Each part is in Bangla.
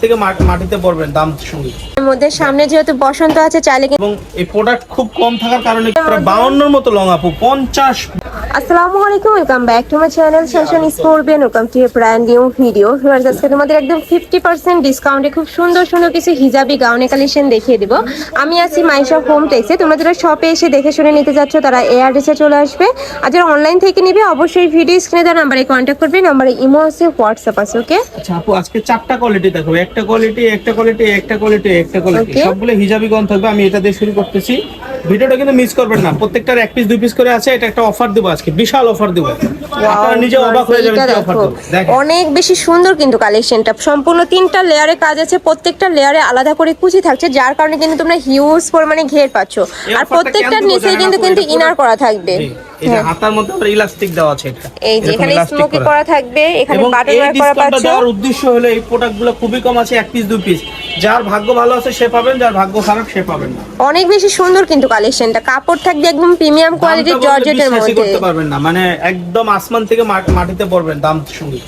থেকে মাট- মাটিতে পড়বেন দাম সঙ্গে। মধ্যে সামনে যেহেতু বসন্ত আছে চাইলে এবং এই প্রোডাক্ট খুব কম থাকার কারণে বাউন্নর মতো লং আপু পঞ্চাশ আসসালামু আলাইকুম welcome back to my channel session স্পোর্টবেন welcome to a brand new video viewers আজকে তোমাদের একদম ফিফটি পার্সেন্ট ডিসকাউন্টে খুব সুন্দর সুন্দর কিছু হিজাবি গাউনে কালেকশন দেখিয়ে দিব। আমি আছি মাইশা হোম টেক্সে তোমরা যারা শপে এসে দেখে শুনে নিতে যাচ্ছ তারা এ অ্যাড্রেসে চলে আসবে। আর যারা অনলাইন থেকে নিবে অবশ্যই ভিডিও স্ক্রিনে দেওয়া নাম্বারে কন্ট্যাক্ট করবে। নাম্বারে ইমো আছে হোয়াটসঅ্যাপ আছে ওকে আচ্ছা আপু আজকে চারটা কোয়ালিটি দেখো একটা কোয়ালিটি একটা কোয়ালিটি একটা কোয়ালিটি একটা কোয়ালিটি. সবগুলো হিজাবি গন থাকবে। আমি এটা দিয়ে শুরু করতেছি। ভিডিওটা কিন্তু মিস করবেন না। প্রত্যেকটার এক পিস দুই পিস করে আছে। এটা একটা অফার দেবো আজকে। বিশাল অফার দেবো। আপনারা নিজে অবাক হয়ে যাবেন কি অফার দেখো দেবো। দেখেন। অনেক বেশি সুন্দর কিন্তু কালেকশনটা সম্পূর্ণ তিনটা লেয়ারে কাজ আছে। প্রত্যেকটা লেয়ারে আলাদা করে কুচি থাকছে যার কারণে কিন্তু তোমরা হিউজ পরিমাণে ঘের পাচ্ছ। আর প্রত্যেকটার নিচেই কিন্তু কিন্তু ইনার করা থাকবে। এই যে হাতার মধ্যে আবার ইলাস্টিক দেওয়া আছে এই যে এখানে স্মোকি করা। থাকবে এখানে বাটন করা পাচ্ছ। উদ্দেশ্য হলো এই প্রোডাক্টগুলো খুবই কম আছে এক পিস দুই পিস যার ভাগ্য ভালো আছে সে পাবেন যার ভাগ্য খারাপ সে পাবেন না। অনেক বেশি সুন্দর কিন্তু কালেকশনটা কাপড় থাকবে একদম প্রিমিয়াম কোয়ালিটির জর্জেটের মধ্যে। করতে পারবেন না। মানে একদম আসমান থেকে মাটিতে পড়বেন দাম সঙ্গে।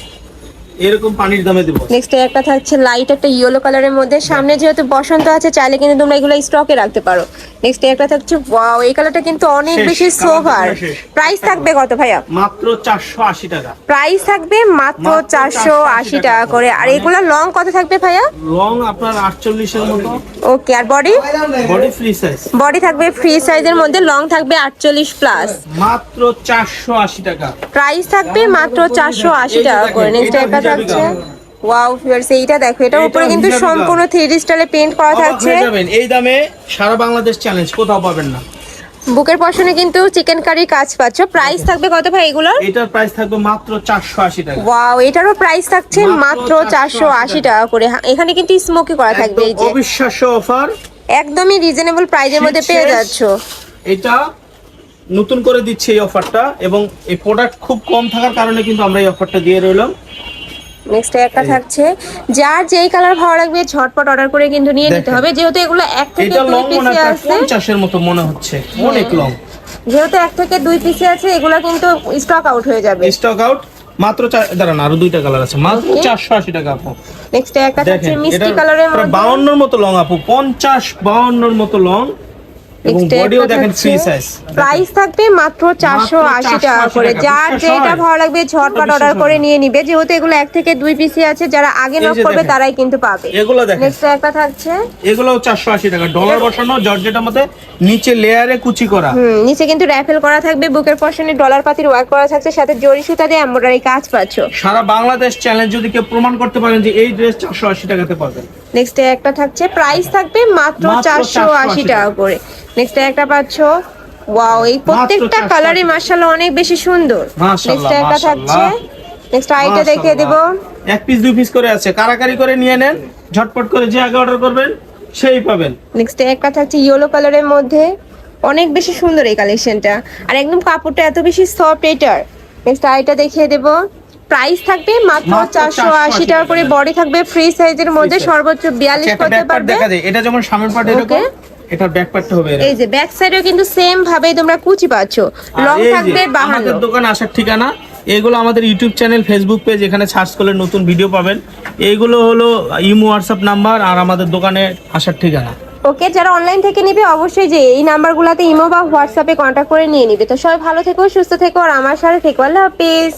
এরকম পানির দামে দিব। নেক্সট একটা থাকছে লাইট একটা ইয়েলো কালারের মধ্যে। সামনে যেহেতু বসন্ত আছে চাইলে কিন্তু তোমরা এগুলো স্টকে রাখতে পারো। নেক্সট একটা থাকছে ওয়াও এই কালারটা কিন্তু অনেক বেশি সোভার। পুরো প্রাইস থাকবে কত ভাইয়া? মাত্র চারশো আশি টাকা। প্রাইস থাকবে মাত্র মাত্র চারশো আশি টাকা করে। আর এগুলো লং কত থাকবে ভাইয়া? লং আপনার আটচল্লিশের মতো। ওকে আর body body free size body থাকবে ফ্রি সাইজের মধ্যে লং থাকবে আটচল্লিশ প্লাস মাত্র চারশো আশি টাকা। প্রাইস থাকবে মাত্র চারশো আশি এই যে টাকা করে। নেক্সট একটা গাউন। ওয়াও ফিয়ার্স এইটা দেখো এটার এটা উপরে কিন্তু সম্পূর্ণ। থ্রি স্টাইলে পেইন্ট করা থাকছে। এই দামে সারা বাংলাদেশ চ্যালেঞ্জ কোথাও পাবেন না। বুকের পশনে কিন্তু চিকেন কারি কাজ পাচ্ছ। প্রাইস থাকবে কত ভাই এগুলোর? এটার প্রাইস থাকবে মাত্র চারশো আশি টাকা। ওয়াও এটারও প্রাইস থাকছে মাত্র মাত্র চারশো 480 আশি টাকা করে। হ্যাঁ, এখানে কিন্তু স্মোকি করা থাকবে এই যে। অবিশ্বাস্য অফার একদমই রিজনেবল প্রাইজের মধ্যে পেয়ে। যাচ্ছ। এটা নতুন করে দিচ্ছে এই অফারটা এবং এই প্রোডাক্ট খুব কম থাকার কারণে কিন্তু আমরা এই অফারটা দিয়ে রইলাম। নেক্সট একটা থাকছে যার যেই কালার ভালো লাগবে ঝটপট অর্ডার করে কিন্তু নিয়ে নিতে হবে। যেহেতু এগুলো এক থেকে দুই লং মনে পিসে আছে। পঞ্চাশের মতো মনে হচ্ছে। অনেক লং যেহেতু এক থেকে দুই পিসে আছে এগুলো কিন্তু স্টক আউট হয়ে যাবে। স্টক আউট মাত্র দাঁড়ান আরও দুইটা কালার আছে। মাত্র. চারশো আশি টাকা আপু। নেক্সট একটা থাকছে মিষ্টি কালারের প্রায় মধ্যে। মতো লং আপু। পঞ্চাশ বাউন্নর মতো লং প্রাইস থাকবে মাত্র চারশো আশি টাকা করে। যার যেটা ভালো লাগবে ঝটপট অর্ডার করে নিয়ে নিবে। যেহেতু এগুলো এক থেকে দুই পিসি আছে যারা আগে নক করবে তারাই কিন্তু পাবে। এগুলো দেখেন। নেক্সট একটা থাকছে। এগুলো চারশো আশি টাকা। ডলার বসানো জর্জেটার মধ্যে নিচে লেয়ারে কুচি করা। হুম নিচে কিন্তু র্যাফেল করা থাকবে বুকের পশনে ডলার পাতির ওয়ার্ক করা থাকছে সাথে জরি সুতা দিয়ে এমব্রয়ডারি কাজ পাচ্ছ। সারা বাংলাদেশ চ্যালেঞ্জ যদি কেউ প্রমাণ করতে পারেন যে এই ড্রেস চারশো আশি টাকাতে পাবেন। নেক্সট একটা থাকছে প্রাইস থাকবে মাত্র মাত্র চারশো আশি টাকা। করে। নেক্সট একটা পাচ্ছ? ওয়াও এই প্রত্যেকটা 480 কালারই মার্শাল্লাহ অনেক বেশি সুন্দর। নেক্সট একটা থাকছে। নেক্সট আইটা দেখিয়ে দেব। এক পিস দুই পিস করে আছে। কারাকারি করে নিয়ে নেন। ঝটপট করে যে আগে অর্ডার করবেন সেই পাবেন। নেক্সট একটা থাকছে ইয়েলো কালারের মধ্যে। অনেক বেশি সুন্দর এই কালেকশনটা আর একদম কাপড়টা এত বেশি সফট এটার। নেক্সট আইটা দেখিয়ে দেব। প্রাইস থাকবে মাত্র চারশো 480 আশি টাকা করে। বডি থাকবে ফ্রি সাইজের মধ্যে সর্বোচ্চ বিয়াল্লিশ আচ্ছা, একটা করতে পারবে। এটা যেমন সামনের পার্ট এরকম. এটার ব্যাক পার্টটা হবে এই যে ব্যাক সাইডেও কিন্তু সেম ভাবেই তোমরা কুচি পাচ্ছ। লং থাকবে বাহান্ন। আমাদের দোকানে আসার ঠিকানা এগুলো আমাদের ইউটিউব চ্যানেল ফেসবুক পেজ এখানে সার্চ করলে নতুন ভিডিও পাবেন। এইগুলো হলো ইমো হোয়াটসঅ্যাপ নাম্বার আর আমাদের দোকানে আসার ঠিকানা। ওকে যারা অনলাইন থেকে নিবে অবশ্যই যে এই নাম্বারগুলোতে ইমো বা হোয়াটসঅ্যাপে কন্ট্যাক্ট করে নিয়ে নিবে। তো সবাই ভালো থেকো সুস্থ থেকো আর আমার সাথে থেকো। আল্লাহ হাফিজ।